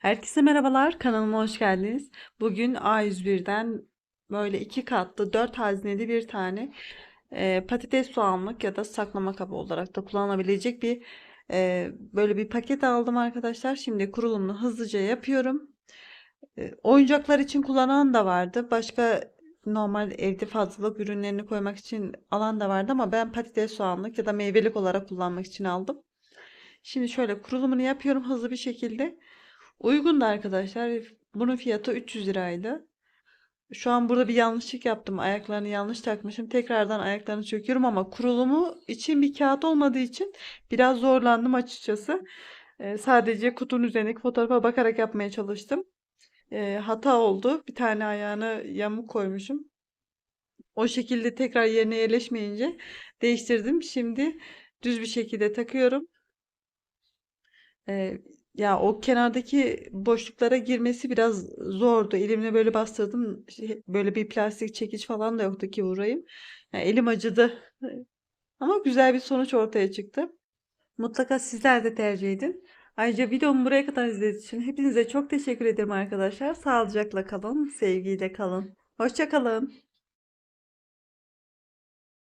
Herkese merhabalar, kanalıma hoş geldiniz. Bugün A101'den böyle iki katlı, dört hazneli bir tane e, patates soğanlık ya da saklama kabı olarak da kullanılabilecek bir e, böyle bir paket aldım arkadaşlar. Şimdi kurulumunu hızlıca yapıyorum. E, oyuncaklar için kullanan da vardı. Başka normal evde fazlalık ürünlerini koymak için alan da vardı ama ben patates soğanlık ya da meyvelik olarak kullanmak için aldım. Şimdi şöyle kurulumunu yapıyorum hızlı bir şekilde. Uygun da arkadaşlar. Bunun fiyatı 300 liraydı. Şu an burada bir yanlışlık yaptım. Ayaklarını yanlış takmışım. Tekrardan ayaklarını söküyorum ama kurulumu için bir kağıt olmadığı için biraz zorlandım açıkçası. Ee, sadece kutunun üzerindeki fotoğrafa bakarak yapmaya çalıştım. Ee, hata oldu. Bir tane ayağını yamuk koymuşum. O şekilde tekrar yerine yerleşmeyince değiştirdim. Şimdi düz bir şekilde takıyorum. Ee, ya o kenardaki boşluklara girmesi biraz zordu. Elimle böyle bastırdım. Böyle bir plastik çekiç falan da yoktu ki vurayım. Yani elim acıdı. Ama güzel bir sonuç ortaya çıktı. Mutlaka sizler de tercih edin. Ayrıca videomu buraya kadar izlediğiniz için hepinize çok teşekkür ederim arkadaşlar. Sağlıcakla kalın, sevgiyle kalın. Hoşça kalın.